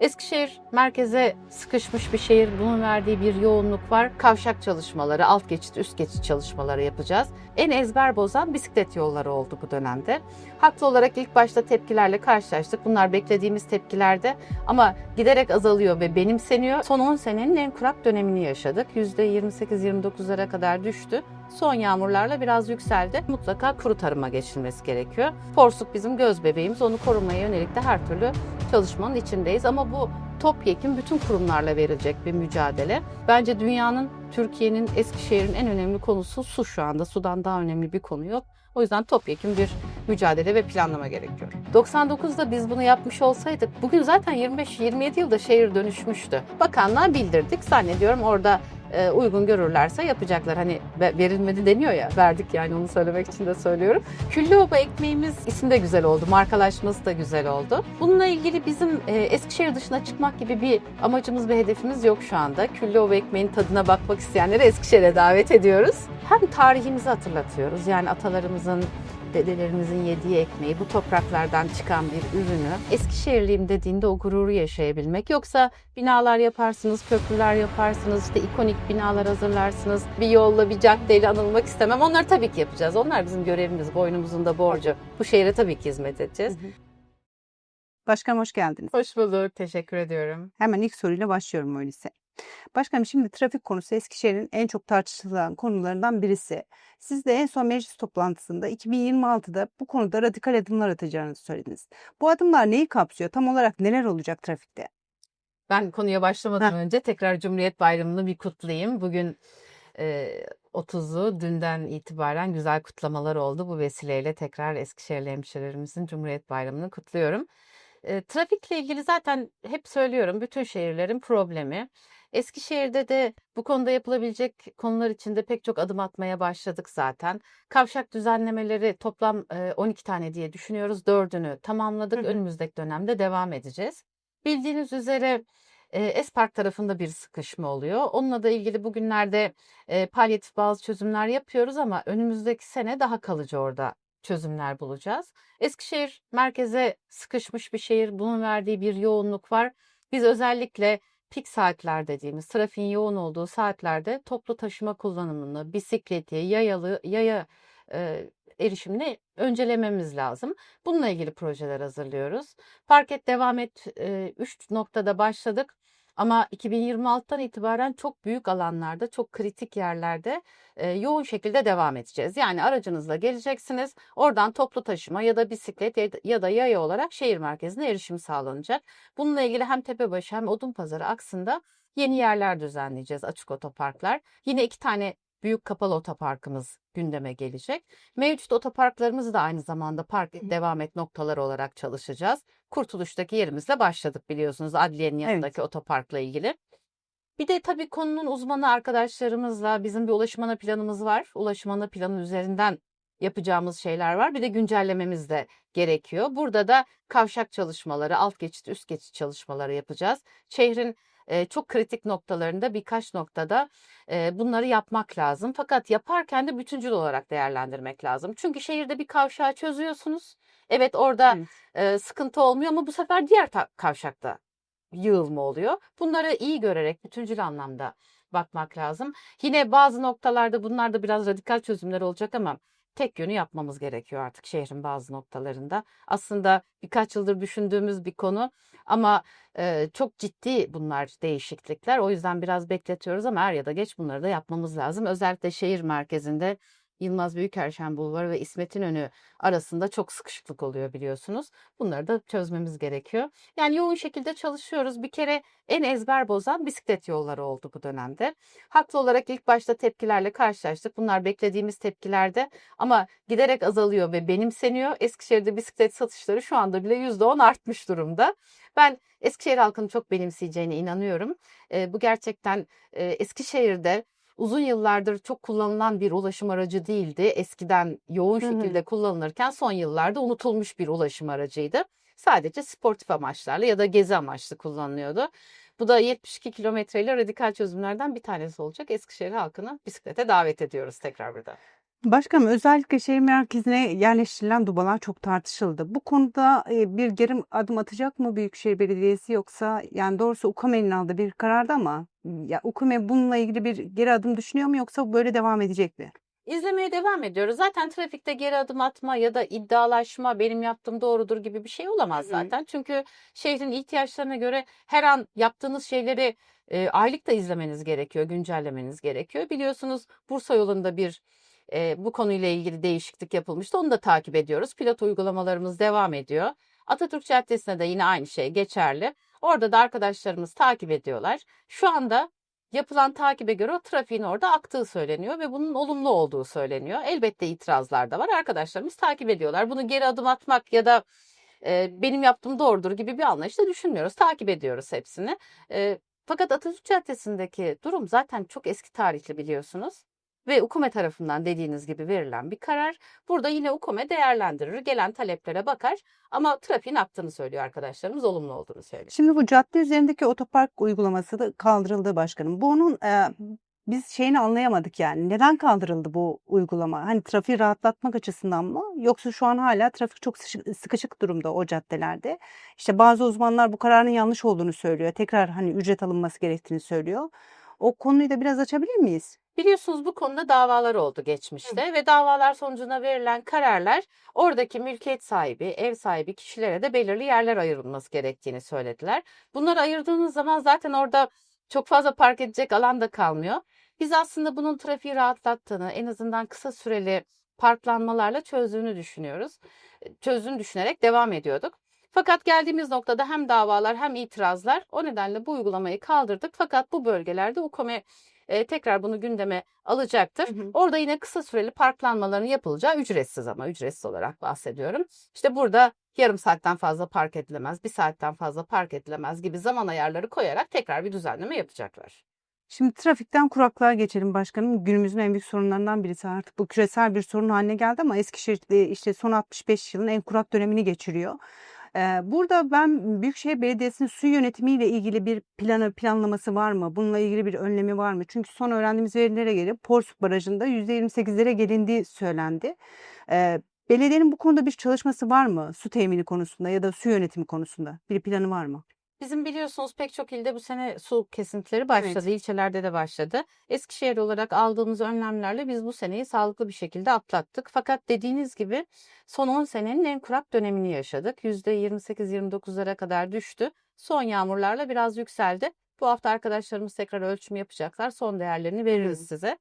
Eskişehir merkeze sıkışmış bir şehir. Bunun verdiği bir yoğunluk var. Kavşak çalışmaları, alt geçit, üst geçit çalışmaları yapacağız. En ezber bozan bisiklet yolları oldu bu dönemde. Haklı olarak ilk başta tepkilerle karşılaştık. Bunlar beklediğimiz tepkilerde ama giderek azalıyor ve benimseniyor. Son 10 senenin en kurak dönemini yaşadık. %28-29'lara kadar düştü. Son yağmurlarla biraz yükseldi. Mutlaka kuru tarıma geçilmesi gerekiyor. Porsuk bizim göz bebeğimiz. Onu korumaya yönelik de her türlü çalışmanın içindeyiz. Ama bu topyekun bütün kurumlarla verilecek bir mücadele. Bence dünyanın, Türkiye'nin, Eskişehir'in en önemli konusu su şu anda. Sudan daha önemli bir konu yok. O yüzden topyekun bir mücadele ve planlama gerekiyor. 99'da biz bunu yapmış olsaydık bugün zaten 25-27 yılda şehir dönüşmüştü. Bakanlığa bildirdik. Zannediyorum orada uygun görürlerse yapacaklar. Hani ve- verilmedi deniyor ya. Verdik yani onu söylemek için de söylüyorum. Küllüoba ekmeğimiz isim de güzel oldu. Markalaşması da güzel oldu. Bununla ilgili bizim e, Eskişehir dışına çıkmak gibi bir amacımız ve hedefimiz yok şu anda. Küllüoba ekmeğinin tadına bakmak isteyenleri Eskişehir'e davet ediyoruz. Hem tarihimizi hatırlatıyoruz. Yani atalarımızın dedelerimizin yediği ekmeği, bu topraklardan çıkan bir ürünü Eskişehirliyim dediğinde o gururu yaşayabilmek. Yoksa binalar yaparsınız, köprüler yaparsınız, işte ikonik binalar hazırlarsınız. Bir yolla, bir caddeyle anılmak istemem. Onları tabii ki yapacağız. Onlar bizim görevimiz, boynumuzun da borcu. Bu şehre tabii ki hizmet edeceğiz. Başkanım hoş geldiniz. Hoş bulduk, teşekkür ediyorum. Hemen ilk soruyla başlıyorum öyleyse. Başkanım şimdi trafik konusu Eskişehir'in en çok tartışılan konularından birisi. Siz de en son meclis toplantısında 2026'da bu konuda radikal adımlar atacağınızı söylediniz. Bu adımlar neyi kapsıyor? Tam olarak neler olacak trafikte? Ben konuya başlamadan Heh. önce tekrar Cumhuriyet Bayramı'nı bir kutlayayım. Bugün e, 30'u dünden itibaren güzel kutlamalar oldu. Bu vesileyle tekrar Eskişehirli hemşehrilerimizin Cumhuriyet Bayramı'nı kutluyorum. E, trafikle ilgili zaten hep söylüyorum bütün şehirlerin problemi. Eskişehir'de de bu konuda yapılabilecek konular içinde pek çok adım atmaya başladık zaten. Kavşak düzenlemeleri toplam e, 12 tane diye düşünüyoruz. Dördünü tamamladık. Hı hı. Önümüzdeki dönemde devam edeceğiz. Bildiğiniz üzere Espark tarafında bir sıkışma oluyor. Onunla da ilgili bugünlerde palyatif bazı çözümler yapıyoruz ama önümüzdeki sene daha kalıcı orada çözümler bulacağız. Eskişehir merkeze sıkışmış bir şehir. Bunun verdiği bir yoğunluk var. Biz özellikle pik saatler dediğimiz trafiğin yoğun olduğu saatlerde toplu taşıma kullanımını, bisikleti, yayalı, yaya e, erişimini öncelememiz lazım. Bununla ilgili projeler hazırlıyoruz. Park et devam et 3 noktada başladık. Ama 2026'dan itibaren çok büyük alanlarda, çok kritik yerlerde e, yoğun şekilde devam edeceğiz. Yani aracınızla geleceksiniz. Oradan toplu taşıma ya da bisiklet ya da yaya olarak şehir merkezine erişim sağlanacak. Bununla ilgili hem Tepebaşı hem Odunpazarı aksında yeni yerler düzenleyeceğiz, açık otoparklar. Yine iki tane büyük kapalı otoparkımız gündeme gelecek. Mevcut otoparklarımızı da aynı zamanda park devam et noktaları olarak çalışacağız. Kurtuluş'taki yerimizle başladık biliyorsunuz adliyenin Evet. yanındaki otoparkla ilgili. Bir de tabii konunun uzmanı arkadaşlarımızla bizim bir ulaşım ana planımız var. Ulaşım ana planı üzerinden yapacağımız şeyler var. Bir de güncellememiz de gerekiyor. Burada da kavşak çalışmaları, alt geçit, üst geçit çalışmaları yapacağız. Şehrin e, çok kritik noktalarında birkaç noktada e, bunları yapmak lazım. Fakat yaparken de bütüncül olarak değerlendirmek lazım. Çünkü şehirde bir kavşağı çözüyorsunuz. Evet orada Evet. e, sıkıntı olmuyor ama bu sefer diğer ta- kavşakta yığılma oluyor. Bunları iyi görerek bütüncül anlamda bakmak lazım. Yine bazı noktalarda bunlar da biraz radikal çözümler olacak ama tek yönü yapmamız gerekiyor artık şehrin bazı noktalarında. Aslında birkaç yıldır düşündüğümüz bir konu ama e, çok ciddi bunlar değişiklikler. O yüzden biraz bekletiyoruz ama er ya da geç bunları da yapmamız lazım. Özellikle şehir merkezinde Yılmaz Büyükerşen Bulvarı ve İsmet İnönü arasında çok sıkışıklık oluyor biliyorsunuz. Bunları da çözmemiz gerekiyor. Yani yoğun şekilde çalışıyoruz. Bir kere en ezber bozan bisiklet yolları oldu bu dönemde. Haklı olarak ilk başta tepkilerle karşılaştık. Bunlar beklediğimiz tepkilerde ama giderek azalıyor ve benimseniyor. Eskişehir'de bisiklet satışları şu anda bile %10 artmış durumda. Ben Eskişehir halkının çok benimseyeceğine inanıyorum. E, bu gerçekten e, Eskişehir'de uzun yıllardır çok kullanılan bir ulaşım aracı değildi. Eskiden yoğun Hı hı. şekilde kullanılırken son yıllarda unutulmuş bir ulaşım aracıydı. Sadece sportif amaçlarla ya da gezi amaçlı kullanılıyordu. Bu da 72 kilometreyle radikal çözümlerden bir tanesi olacak. Eskişehir halkını bisiklete davet ediyoruz tekrar burada. Başkanım özellikle şehir merkezine yerleştirilen dubalar çok tartışıldı. Bu konuda e, bir geri adım atacak mı Büyükşehir Belediyesi yoksa yani doğrusu UKAME'nin aldığı bir karardı ama ya UKAME bununla ilgili bir geri adım düşünüyor mu yoksa böyle devam edecek mi? İzlemeye devam ediyoruz. Zaten trafikte geri adım atma ya da iddialaşma benim yaptığım doğrudur gibi bir şey olamaz Hı hı. zaten. Çünkü şehrin ihtiyaçlarına göre her an yaptığınız şeyleri e, aylık da izlemeniz gerekiyor, güncellemeniz gerekiyor. Biliyorsunuz Bursa yolunda bir e, bu konuyla ilgili değişiklik yapılmıştı. Onu da takip ediyoruz. Pilot uygulamalarımız devam ediyor. Atatürk Caddesi'nde de yine aynı şey geçerli. Orada da arkadaşlarımız takip ediyorlar. Şu anda yapılan takibe göre o trafiğin orada aktığı söyleniyor ve bunun olumlu olduğu söyleniyor. Elbette itirazlar da var. Arkadaşlarımız takip ediyorlar. Bunu geri adım atmak ya da e, benim yaptığım doğrudur gibi bir anlayışla düşünmüyoruz. Takip ediyoruz hepsini. E, fakat Atatürk Caddesi'ndeki durum zaten çok eski tarihli biliyorsunuz. Ve UKOME tarafından dediğiniz gibi verilen bir karar. Burada yine UKOME değerlendirir, gelen taleplere bakar ama trafiğin aktığını söylüyor arkadaşlarımız, olumlu olduğunu söylüyor. Şimdi bu cadde üzerindeki otopark uygulaması da kaldırıldı başkanım. Bunun e, biz şeyini anlayamadık yani. Neden kaldırıldı bu uygulama? Hani trafiği rahatlatmak açısından mı? Yoksa şu an hala trafik çok sıkışık durumda o caddelerde. İşte bazı uzmanlar bu kararın yanlış olduğunu söylüyor. Tekrar hani ücret alınması gerektiğini söylüyor. O konuyu da biraz açabilir miyiz? Biliyorsunuz bu konuda davalar oldu geçmişte ve davalar sonucunda verilen kararlar oradaki mülkiyet sahibi, ev sahibi kişilere de belirli yerler ayrılması gerektiğini söylediler. Bunları ayırdığınız zaman zaten orada çok fazla park edecek alan da kalmıyor. Biz aslında bunun trafiği rahatlattığını, en azından kısa süreli parklanmalarla çözdüğünü düşünüyoruz. Çözdüğünü düşünerek devam ediyorduk. Fakat geldiğimiz noktada hem davalar hem itirazlar o nedenle bu uygulamayı kaldırdık. Fakat bu bölgelerde UKOME e, tekrar bunu gündeme alacaktır. Hı hı. Orada yine kısa süreli parklanmaların yapılacağı ücretsiz ama ücretsiz olarak bahsediyorum. İşte burada yarım saatten fazla park edilemez, bir saatten fazla park edilemez gibi zaman ayarları koyarak tekrar bir düzenleme yapacaklar. Şimdi trafikten kuraklığa geçelim başkanım. Günümüzün en büyük sorunlarından birisi artık bu küresel bir sorun haline geldi ama Eskişehir'de işte son 65 yılın en kurak dönemini geçiriyor. Burada ben Büyükşehir Belediyesi'nin su yönetimiyle ilgili bir planı planlaması var mı? Bununla ilgili bir önlemi var mı? Çünkü son öğrendiğimiz verilere göre Porsuk Barajı'nda %28'lere gelindiği söylendi. Belediyenin bu konuda bir çalışması var mı? Su temini konusunda ya da su yönetimi konusunda bir planı var mı? Bizim biliyorsunuz pek çok ilde bu sene su kesintileri başladı. İlçelerde de başladı. Eskişehir olarak aldığımız önlemlerle biz bu seneyi sağlıklı bir şekilde atlattık. Fakat dediğiniz gibi son 10 senenin en kurak dönemini yaşadık. %28-29'lara kadar düştü. Son yağmurlarla biraz yükseldi. Bu hafta arkadaşlarımız tekrar ölçüm yapacaklar. Son değerlerini veririz Hı. size.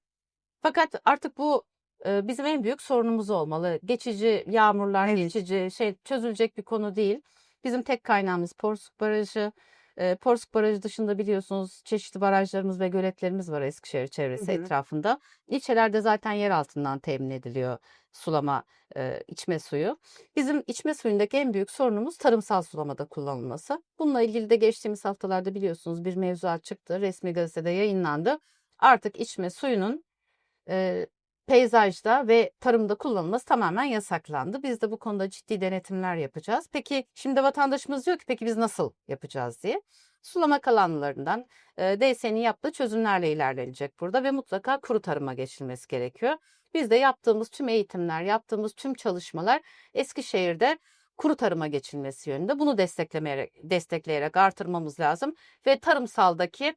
Fakat artık bu e, bizim en büyük sorunumuz olmalı. Geçici yağmurlar, Evet. geçici şey çözülecek bir konu değil. Bizim tek kaynağımız Porsuk Barajı. E, Porsuk Barajı dışında biliyorsunuz çeşitli barajlarımız ve göletlerimiz var Eskişehir çevresi Hı hı. etrafında. İlçelerde zaten yer altından temin ediliyor sulama, e, içme suyu. Bizim içme suyundaki en büyük sorunumuz tarımsal sulamada kullanılması. Bununla ilgili de geçtiğimiz haftalarda biliyorsunuz bir mevzuat çıktı. Resmi gazetede yayınlandı. Artık içme suyunun e, peyzajda ve tarımda kullanılması tamamen yasaklandı. Biz de bu konuda ciddi denetimler yapacağız. Peki şimdi vatandaşımız diyor ki peki biz nasıl yapacağız diye. Sulama kalanlarından e, DSE'nin yaptığı çözümlerle ilerlenecek burada ve mutlaka kuru tarıma geçilmesi gerekiyor. Biz de yaptığımız tüm eğitimler, yaptığımız tüm çalışmalar Eskişehir'de kuru tarıma geçilmesi yönünde. Bunu desteklemeyerek, destekleyerek artırmamız lazım ve tarımsaldaki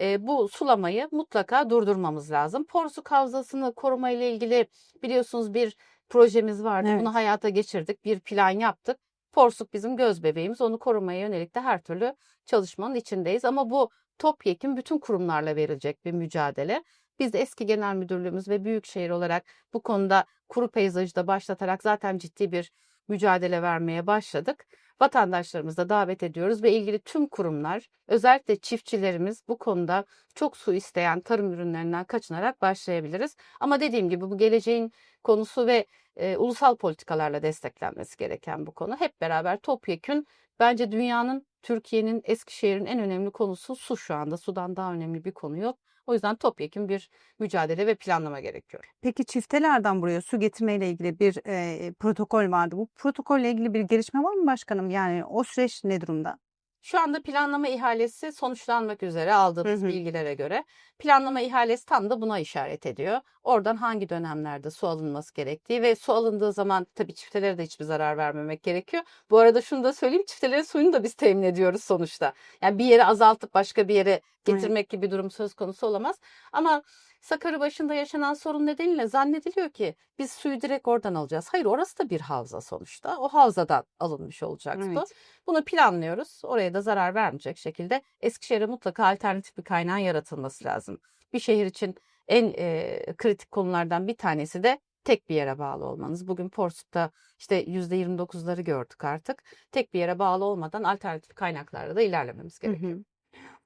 e, bu sulamayı mutlaka durdurmamız lazım. Porsuk Havzası'nı koruma ile ilgili biliyorsunuz bir projemiz vardı. Evet. Bunu hayata geçirdik. Bir plan yaptık. Porsuk bizim göz bebeğimiz. Onu korumaya yönelik de her türlü çalışmanın içindeyiz. Ama bu topyekun bütün kurumlarla verilecek bir mücadele. Biz de eski genel müdürlüğümüz ve büyükşehir olarak bu konuda kuru peyzajı da başlatarak zaten ciddi bir mücadele vermeye başladık. Vatandaşlarımızı da davet ediyoruz ve ilgili tüm kurumlar özellikle çiftçilerimiz bu konuda çok su isteyen tarım ürünlerinden kaçınarak başlayabiliriz. Ama dediğim gibi bu geleceğin konusu ve e, ulusal politikalarla desteklenmesi gereken bu konu. Hep beraber topyekün bence dünyanın, Türkiye'nin, Eskişehir'in en önemli konusu su şu anda. Sudan daha önemli bir konu yok. O yüzden topyekün bir mücadele ve planlama gerekiyor. Peki çiftelerden buraya su getirmeyle ilgili bir e, protokol vardı. Bu protokolle ilgili bir gelişme var mı başkanım? Yani o süreç ne durumda? Şu anda planlama ihalesi sonuçlanmak üzere aldığımız Hı hı. bilgilere göre. Planlama ihalesi tam da buna işaret ediyor. Oradan hangi dönemlerde su alınması gerektiği ve su alındığı zaman tabii çiftelere de hiçbir zarar vermemek gerekiyor. Bu arada şunu da söyleyeyim çiftelerin suyunu da biz temin ediyoruz sonuçta. Yani bir yere azaltıp başka bir yere getirmek gibi bir durum söz konusu olamaz. Ama Sakarya başında yaşanan sorun nedeniyle zannediliyor ki biz suyu direkt oradan alacağız. Hayır orası da bir havza sonuçta. O havzadan alınmış olacak su. Evet. Bunu planlıyoruz. Oraya da zarar vermeyecek şekilde Eskişehir'e mutlaka alternatif bir kaynağın yaratılması lazım. Bir şehir için en e, kritik konulardan bir tanesi de tek bir yere bağlı olmanız. Bugün Porsuk'ta işte %29'ları gördük artık. Tek bir yere bağlı olmadan alternatif kaynaklarla da ilerlememiz Hı gerekiyor. hı.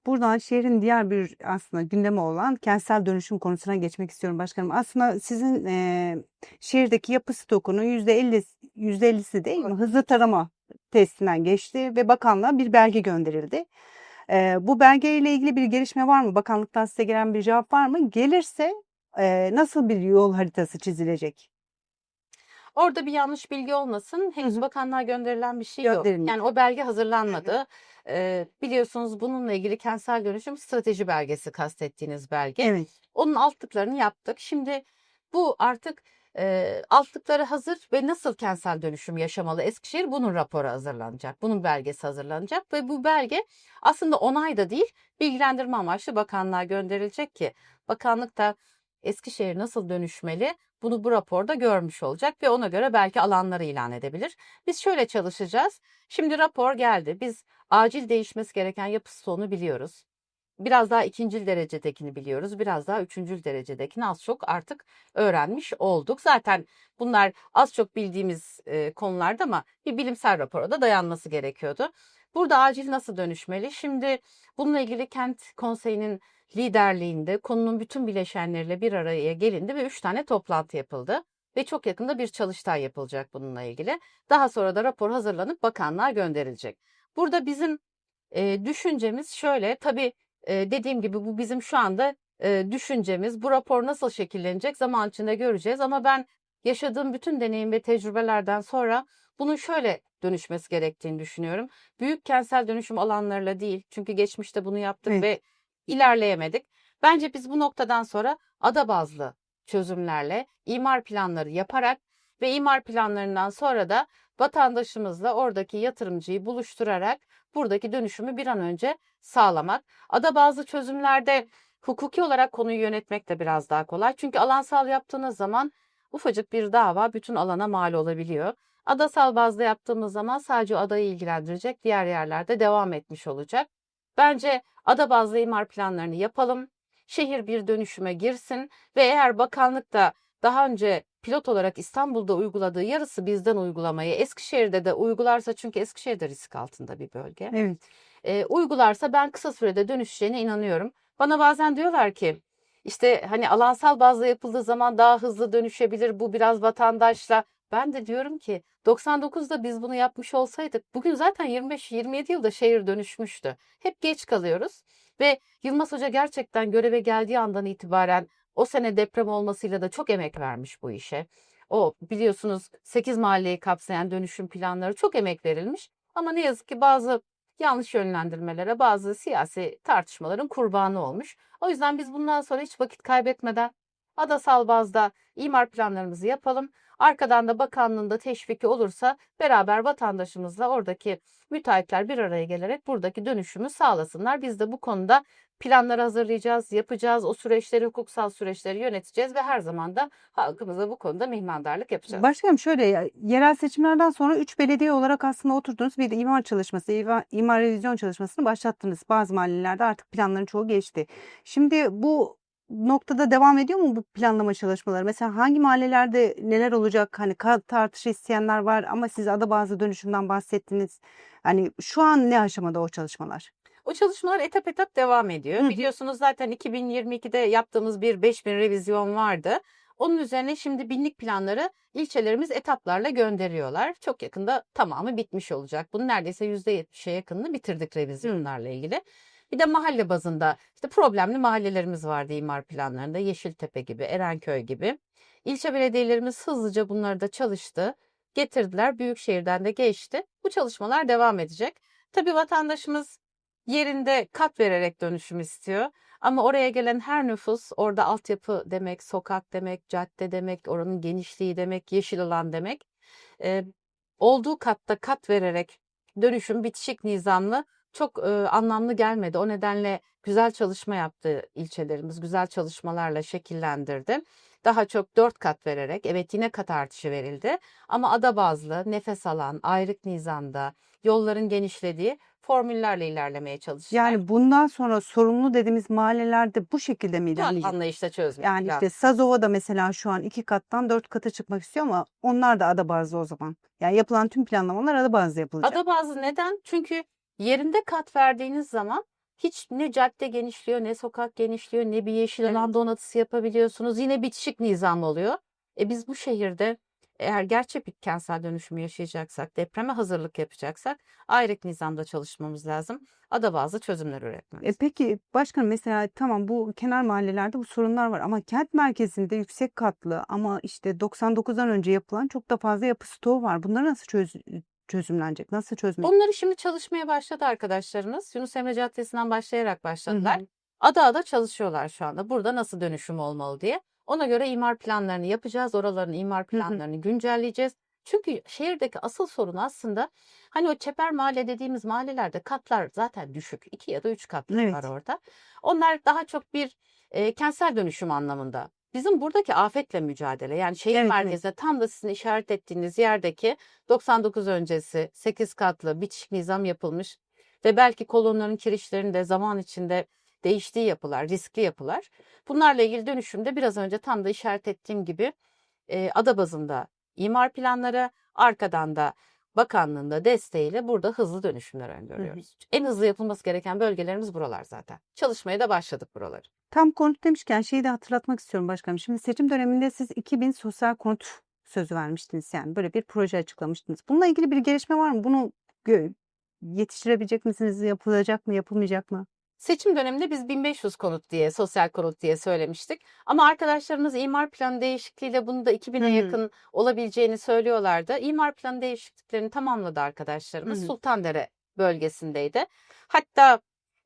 Buradan şehrin diğer bir aslında gündemi olan kentsel dönüşüm konusuna geçmek istiyorum başkanım. Aslında sizin eee, şehirdeki yapı stokunun %50, %50'si değil mi? Hızlı tarama testinden geçti ve bakanlığa bir belge gönderildi. Eee, bu belgeyle ilgili bir gelişme var mı? Bakanlıktan size gelen bir cevap var mı? Gelirse eee, nasıl bir yol haritası çizilecek? Orada bir yanlış bilgi olmasın. Henüz bakanlığa gönderilen bir şey yok. Yani o belge hazırlanmadı. Ee, biliyorsunuz bununla ilgili kentsel dönüşüm strateji belgesi kastettiğiniz belge. Evet. Onun altlıklarını yaptık. Şimdi bu artık e, altlıkları hazır ve nasıl kentsel dönüşüm yaşamalı Eskişehir bunun raporu hazırlanacak. Bunun belgesi hazırlanacak ve bu belge aslında onay da değil bilgilendirme amaçlı bakanlığa gönderilecek ki bakanlık da Eskişehir nasıl dönüşmeli bunu bu raporda görmüş olacak ve ona göre belki alanları ilan edebilir. Biz şöyle çalışacağız. Şimdi rapor geldi. Biz acil değişmesi gereken yapı stoğunu biliyoruz. Biraz daha ikincil derecedekini biliyoruz. Biraz daha üçüncül derecedekini az çok artık öğrenmiş olduk. Zaten bunlar az çok bildiğimiz e, konulardı ama bir bilimsel rapora da dayanması gerekiyordu. Burada acil nasıl dönüşmeli? Şimdi bununla ilgili kent konseyinin liderliğinde konunun bütün bileşenleriyle bir araya gelindi ve üç tane toplantı yapıldı. Ve çok yakında bir çalıştay yapılacak bununla ilgili. Daha sonra da rapor hazırlanıp bakanlığa gönderilecek. Burada bizim e, düşüncemiz şöyle, tabii e, dediğim gibi bu bizim şu anda e, düşüncemiz. Bu rapor nasıl şekillenecek zaman içinde göreceğiz ama ben yaşadığım bütün deneyim ve tecrübelerden sonra bunun şöyle dönüşmesi gerektiğini düşünüyorum. Büyük kentsel dönüşüm alanlarıyla değil çünkü geçmişte bunu yaptık Evet. ve ilerleyemedik. Bence biz bu noktadan sonra ada bazlı çözümlerle imar planları yaparak ve imar planlarından sonra da vatandaşımızla oradaki yatırımcıyı buluşturarak buradaki dönüşümü bir an önce sağlamak. Ada bazlı çözümlerde hukuki olarak konuyu yönetmek de biraz daha kolay. Çünkü alansal yaptığınız zaman ufacık bir dava bütün alana mal olabiliyor. Adasal bazda yaptığımız zaman sadece adayı ilgilendirecek, diğer yerlerde devam etmiş olacak. Bence ada bazlı imar planlarını yapalım. Şehir bir dönüşüme girsin ve eğer bakanlık da daha önce pilot olarak İstanbul'da uyguladığı yarısı bizden uygulamayı Eskişehir'de de uygularsa çünkü Eskişehir de risk altında bir bölge. Evet. E, uygularsa ben kısa sürede dönüşeceğine inanıyorum. Bana bazen diyorlar ki işte hani alansal bazda yapıldığı zaman daha hızlı dönüşebilir bu biraz vatandaşla. Ben de diyorum ki 99'da biz bunu yapmış olsaydık bugün zaten 25-27 yılda şehir dönüşmüştü. Hep geç kalıyoruz ve Yılmaz Hoca gerçekten göreve geldiği andan itibaren o sene deprem olmasıyla da çok emek vermiş bu işe. O biliyorsunuz 8 mahalleyi kapsayan dönüşüm planları çok emek verilmiş. Ama ne yazık ki bazı yanlış yönlendirmelere, bazı siyasi tartışmaların kurbanı olmuş. O yüzden biz bundan sonra hiç vakit kaybetmeden adasal bazda imar planlarımızı yapalım. Arkadan da bakanlığın da teşviki olursa beraber vatandaşımızla oradaki müteahhitler bir araya gelerek buradaki dönüşümü sağlasınlar. Biz de bu konuda planlar hazırlayacağız, yapacağız. O süreçleri, hukuksal süreçleri yöneteceğiz ve her zaman da halkımıza bu konuda mihmandarlık yapacağız. Başkanım şöyle yerel seçimlerden sonra 3 belediye olarak aslında oturdunuz bir de imar çalışması, imar revizyon çalışmasını başlattınız. Bazı mahallelerde artık planların çoğu geçti. Şimdi bu noktada devam ediyor mu bu planlama çalışmaları? Mesela hangi mahallelerde neler olacak? Hani kat tartışı isteyenler var ama siz ada bazı dönüşümden bahsettiniz. Hani şu an ne aşamada o çalışmalar? O çalışmalar etap etap devam ediyor. Hı. Biliyorsunuz zaten 2022'de yaptığımız bir 5000 revizyon vardı. Onun üzerine şimdi binlik planları ilçelerimiz etaplarla gönderiyorlar. Çok yakında tamamı bitmiş olacak. Bunun neredeyse %70'e yakınını bitirdik revizyonlarla ilgili. Bir de mahalle bazında işte problemli mahallelerimiz vardı imar planlarında. Yeşiltepe gibi, Erenköy gibi. İlçe belediyelerimiz hızlıca bunları da çalıştı. Getirdiler. Büyükşehir'den de geçti. Bu çalışmalar devam edecek. Tabii vatandaşımız yerinde kat vererek dönüşüm istiyor. Ama oraya gelen her nüfus orada altyapı demek, sokak demek, cadde demek, oranın genişliği demek, yeşil alan demek. Ee, olduğu katta kat vererek dönüşüm bitişik nizamlı çok e, anlamlı gelmedi. O nedenle güzel çalışma yaptı ilçelerimiz, güzel çalışmalarla şekillendirdi. Daha çok dört kat vererek, evet yine kat artışı verildi. Ama ada bazlı, nefes alan, ayrık nizamda, yolların genişlediği formüllerle ilerlemeye çalıştılar. Yani bundan sonra sorumlu dediğimiz mahallelerde bu şekilde mi ilerleyecek? anlayışla çözmek Yani lazım. işte Sazova'da mesela şu an iki kattan dört kata çıkmak istiyor ama onlar da ada bazlı o zaman. Yani yapılan tüm planlamalar ada bazlı yapılacak. Ada bazlı neden? Çünkü yerinde kat verdiğiniz zaman hiç ne cadde genişliyor, ne sokak genişliyor, ne bir yeşil alan Evet. donatısı yapabiliyorsunuz. Yine bitişik nizam oluyor. E biz bu şehirde eğer gerçek bir kentsel dönüşümü yaşayacaksak, depreme hazırlık yapacaksak ayrık nizamda çalışmamız lazım. Ada bazlı çözümler üretmemiz. E peki başkanım mesela tamam bu kenar mahallelerde bu sorunlar var ama kent merkezinde yüksek katlı ama işte 99'dan önce yapılan çok da fazla yapı stoğu var. Bunlar nasıl çöz çözümlenecek? Nasıl çözmek? Onları şimdi çalışmaya başladı arkadaşlarımız. Yunus Emre Caddesi'nden başlayarak Hı başladılar. hı. Ada ada çalışıyorlar şu anda. Burada nasıl dönüşüm olmalı diye. Ona göre imar planlarını yapacağız. Oraların imar Hı hı. planlarını güncelleyeceğiz. Çünkü şehirdeki asıl sorun aslında hani o çeper mahalle dediğimiz mahallelerde katlar zaten düşük. iki ya da üç var Evet. orada. Onlar daha çok bir e, kentsel dönüşüm anlamında. Bizim buradaki afetle mücadele yani şehir Evet, evet. merkezinde tam da sizin işaret ettiğiniz yerdeki 99 öncesi 8 katlı bitişik nizam yapılmış ve belki kolonların kirişlerinde zaman içinde değiştiği yapılar, riskli yapılar. Bunlarla ilgili dönüşümde biraz önce tam da işaret ettiğim gibi e, ada bazında imar planları, arkadan da bakanlığın da desteğiyle burada hızlı dönüşümler Hı hı. öngörüyoruz. En hızlı yapılması gereken bölgelerimiz buralar zaten. Çalışmaya da başladık buraları. Tam konut demişken şeyi de hatırlatmak istiyorum başkanım. Şimdi seçim döneminde siz 2000 sosyal konut sözü vermiştiniz yani böyle bir proje açıklamıştınız. Bununla ilgili bir gelişme var mı? Bunu yetiştirebilecek misiniz? Yapılacak mı? Yapılmayacak mı? Seçim döneminde biz 1500 konut diye, sosyal konut diye söylemiştik. Ama arkadaşlarımız imar planı değişikliğiyle bunu da 2000'e Hı hı. yakın olabileceğini söylüyorlardı. İmar planı değişikliklerini tamamladı arkadaşlarımız. hı. Sultandere bölgesindeydi. Hatta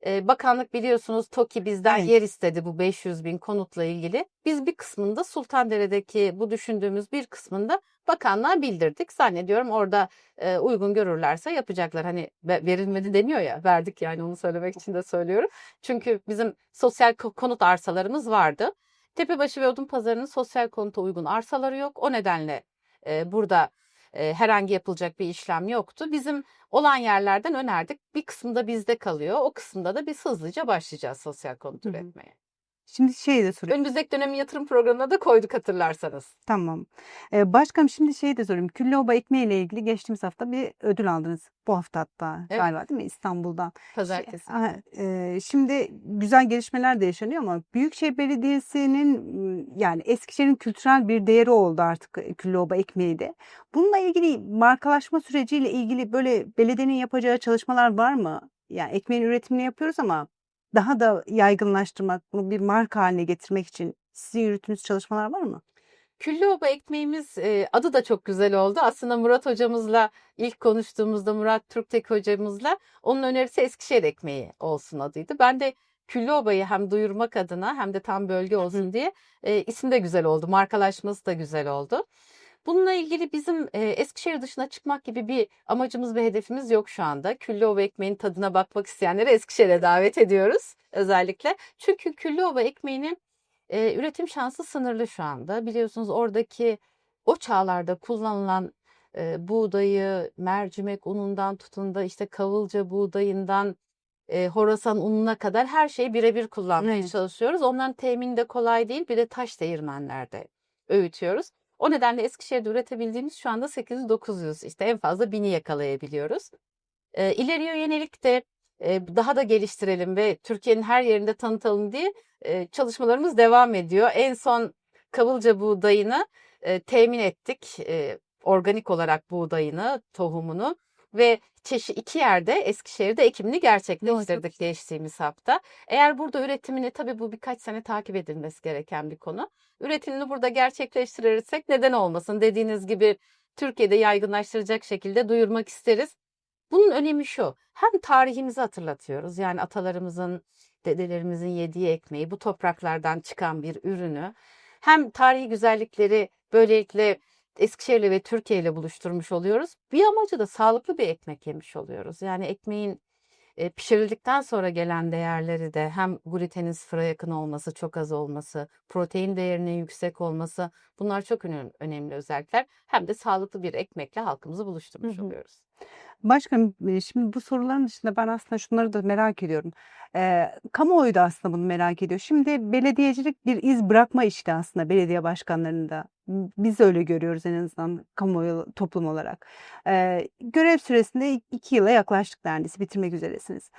bakanlık biliyorsunuz TOKİ bizden Evet. yer istedi bu 500 bin konutla ilgili. Biz bir kısmında Sultandere'deki bu düşündüğümüz bir kısmında bakanlığa bildirdik. Zannediyorum orada e, uygun görürlerse yapacaklar. Hani ve- verilmedi deniyor ya verdik yani onu söylemek için de söylüyorum. Çünkü bizim sosyal ko- konut arsalarımız vardı. Tepebaşı ve Odunpazarı'nın sosyal konuta uygun arsaları yok. O nedenle e, burada e, herhangi yapılacak bir işlem yoktu. Bizim olan yerlerden önerdik. Bir kısmında bizde kalıyor. O kısımda da biz hızlıca başlayacağız sosyal konut üretmeye. Şimdi şey de sorayım. Önümüzdeki dönemin yatırım programına da koyduk hatırlarsanız. Tamam. Ee, başkanım şimdi şey de sorayım. Küllüoba ekmeği ile ilgili geçtiğimiz hafta bir ödül aldınız. Bu hafta hatta Evet. galiba değil mi? İstanbul'dan. Şey, Pazartesi. aha, e, şimdi güzel gelişmeler de yaşanıyor ama Büyükşehir Belediyesi'nin m, yani Eskişehir'in kültürel bir değeri oldu artık e, Küllüoba ekmeği de. Bununla ilgili markalaşma süreciyle ilgili böyle belediyenin yapacağı çalışmalar var mı? Yani ekmeğin üretimini yapıyoruz ama daha da yaygınlaştırmak, bunu bir marka haline getirmek için sizin yürüttüğünüz çalışmalar var mı? Küllüoba ekmeğimiz e, adı da çok güzel oldu. Aslında Murat hocamızla ilk konuştuğumuzda Murat Türktek hocamızla onun önerisi Eskişehir ekmeği olsun adıydı. Ben de Küllüoba'yı hem duyurmak adına hem de tam bölge olsun diye e, isim de güzel oldu. Markalaşması da güzel oldu. Bununla ilgili bizim e, Eskişehir dışına çıkmak gibi bir amacımız ve hedefimiz yok şu anda. Küllüova ekmeğinin tadına bakmak isteyenleri Eskişehir'e davet ediyoruz özellikle. Çünkü Küllüova ekmeğinin e, üretim şansı sınırlı şu anda. Biliyorsunuz oradaki o çağlarda kullanılan e, buğdayı, mercimek unundan tutun da işte kavılca buğdayından e, horasan ununa kadar her şeyi birebir kullanmaya Evet. çalışıyoruz. Onların temini de kolay değil. Bir de taş değirmenlerde öğütüyoruz. O nedenle Eskişehir'de üretebildiğimiz şu anda 800-900 işte en fazla 1000'i yakalayabiliyoruz. E, ileriye yönelik de e, daha da geliştirelim ve Türkiye'nin her yerinde tanıtalım diye e, çalışmalarımız devam ediyor. En son Kavılca buğdayını e, temin ettik. E, organik olarak buğdayını, tohumunu ve çeşit iki yerde Eskişehir'de ekimini gerçekleştirdik geçtiğimiz hafta. Eğer burada üretimini tabii bu birkaç sene takip edilmesi gereken bir konu. Üretimini burada gerçekleştirirsek neden olmasın dediğiniz gibi Türkiye'de yaygınlaştıracak şekilde duyurmak isteriz. Bunun önemi şu. Hem tarihimizi hatırlatıyoruz. Yani atalarımızın, dedelerimizin yediği ekmeği, bu topraklardan çıkan bir ürünü. Hem tarihi güzellikleri böylelikle Eskişehir'le ve Türkiye ile buluşturmuş oluyoruz. Bir amacı da sağlıklı bir ekmek yemiş oluyoruz. Yani ekmeğin e, pişirildikten sonra gelen değerleri de hem glutenin sıfıra yakın olması, çok az olması, protein değerinin yüksek olması bunlar çok önemli, önemli özellikler. Hem de sağlıklı bir ekmekle halkımızı buluşturmuş Hı hı. oluyoruz. Başkanım e, şimdi bu soruların dışında ben aslında şunları da merak ediyorum. Ee, kamuoyu da aslında bunu merak ediyor. Şimdi belediyecilik bir iz bırakma işte aslında belediye başkanlarında. M- Biz öyle görüyoruz en azından kamuoyu toplum olarak. Ee, görev süresinde iki yıla yaklaştık neredeyse bitirmek üzeresiniz.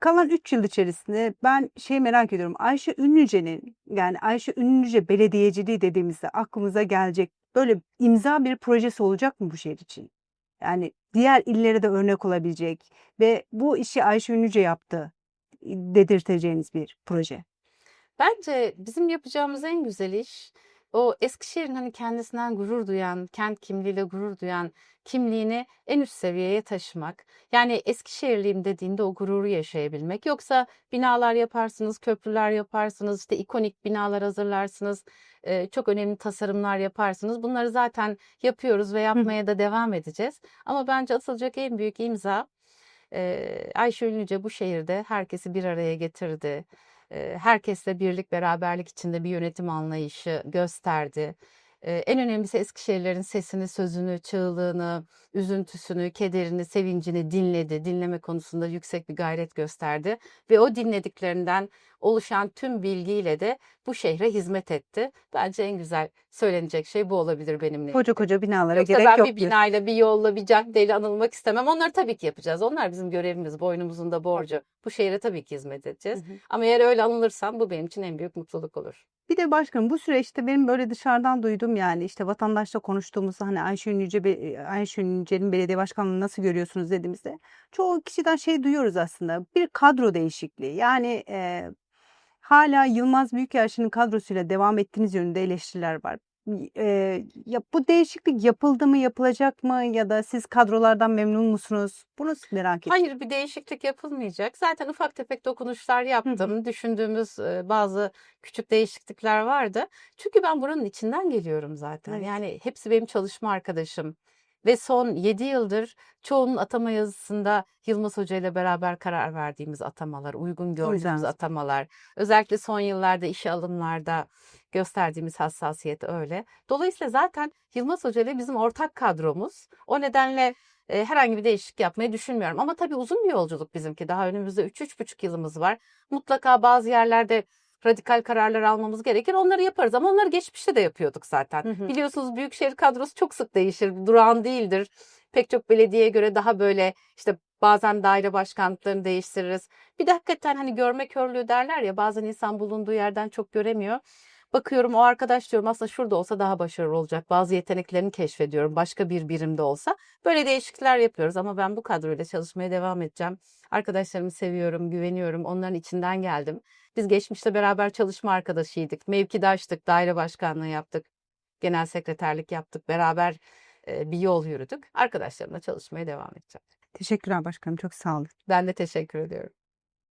Kalan 3 yıl içerisinde ben şey merak ediyorum. Ayşe Ünlüce'nin yani Ayşe Ünlüce belediyeciliği dediğimizde aklımıza gelecek böyle imza bir projesi olacak mı bu şehir için? Yani diğer illere de örnek olabilecek ve bu işi Ayşe Ünlüce yaptı dedirteceğiniz bir proje. Bence bizim yapacağımız en güzel iş o Eskişehir'in hani kendisinden gurur duyan, kent kimliğiyle gurur duyan kimliğini en üst seviyeye taşımak. Yani Eskişehirliyim dediğinde o gururu yaşayabilmek. Yoksa binalar yaparsınız, köprüler yaparsınız, işte ikonik binalar hazırlarsınız, çok önemli tasarımlar yaparsınız. Bunları zaten yapıyoruz ve yapmaya da devam edeceğiz. Ama bence atılacak en büyük imza Ayşe Ünlüce bu şehirde herkesi bir araya getirdi. Herkesle birlik, beraberlik içinde bir yönetim anlayışı gösterdi. En önemlisi Eskişehirlilerin sesini, sözünü, çığlığını, üzüntüsünü, kederini, sevincini dinledi. Dinleme konusunda yüksek bir gayret gösterdi ve o dinlediklerinden oluşan tüm bilgiyle de bu şehre hizmet etti. Bence en güzel söylenecek şey bu olabilir benimle. Koca koca binalara Yoksa gerek ben yok bir diyor. binayla, bir yolla, bir caddeyle anılmak istemem. Onları tabii ki yapacağız. Onlar bizim görevimiz, boynumuzun da borcu. Bu şehre tabii ki hizmet Hı edeceğiz. hı. Ama eğer öyle anılırsam bu benim için en büyük mutluluk olur. Bir de başkanım bu süreçte benim böyle dışarıdan duyduğum yani işte vatandaşla konuştuğumuzda hani Ayşe Ünlüce, Ayşe Ünlüce'nin belediye başkanlığını nasıl görüyorsunuz dediğimizde çoğu kişiden şey duyuyoruz aslında bir kadro değişikliği yani e, hala Yılmaz Büyükelçi'nin kadrosuyla devam ettiğiniz yönünde eleştiriler var. E, ya bu değişiklik yapıldı mı yapılacak mı ya da siz kadrolardan memnun musunuz? Bunu merak ettim. Hayır bir değişiklik yapılmayacak. Zaten ufak tefek dokunuşlar yaptım. Düşündüğümüz e, bazı küçük değişiklikler vardı. Çünkü ben buranın içinden geliyorum zaten. Evet. Yani hepsi benim çalışma arkadaşım. Ve son 7 yıldır çoğunun atama yazısında Yılmaz Hoca ile beraber karar verdiğimiz atamalar, uygun gördüğümüz atamalar. Özellikle son yıllarda işe alımlarda gösterdiğimiz hassasiyet öyle. Dolayısıyla zaten Yılmaz Hoca ile bizim ortak kadromuz. O nedenle e, herhangi bir değişiklik yapmayı düşünmüyorum. Ama tabii uzun bir yolculuk bizimki. Daha önümüzde 3-3,5 yılımız var. Mutlaka bazı yerlerde radikal kararlar almamız gerekir. Onları yaparız ama onları geçmişte de yapıyorduk zaten. Hı hı. Biliyorsunuz büyükşehir kadrosu çok sık değişir. Durağan değildir. Pek çok belediyeye göre daha böyle işte bazen daire başkanlıklarını değiştiririz. Bir de hakikaten hani görme körlüğü derler ya bazen insan bulunduğu yerden çok göremiyor. Bakıyorum o arkadaş diyorum aslında şurada olsa daha başarılı olacak. Bazı yeteneklerini keşfediyorum başka bir birimde olsa. Böyle değişiklikler yapıyoruz ama ben bu kadroyla çalışmaya devam edeceğim. Arkadaşlarımı seviyorum, güveniyorum. Onların içinden geldim. Biz geçmişte beraber çalışma arkadaşıydık. Mevkidaştık, daire başkanlığı yaptık. Genel sekreterlik yaptık. Beraber bir yol yürüdük. Arkadaşlarımla çalışmaya devam edeceğim. Teşekkürler başkanım çok sağ olun. Ben de teşekkür ediyorum.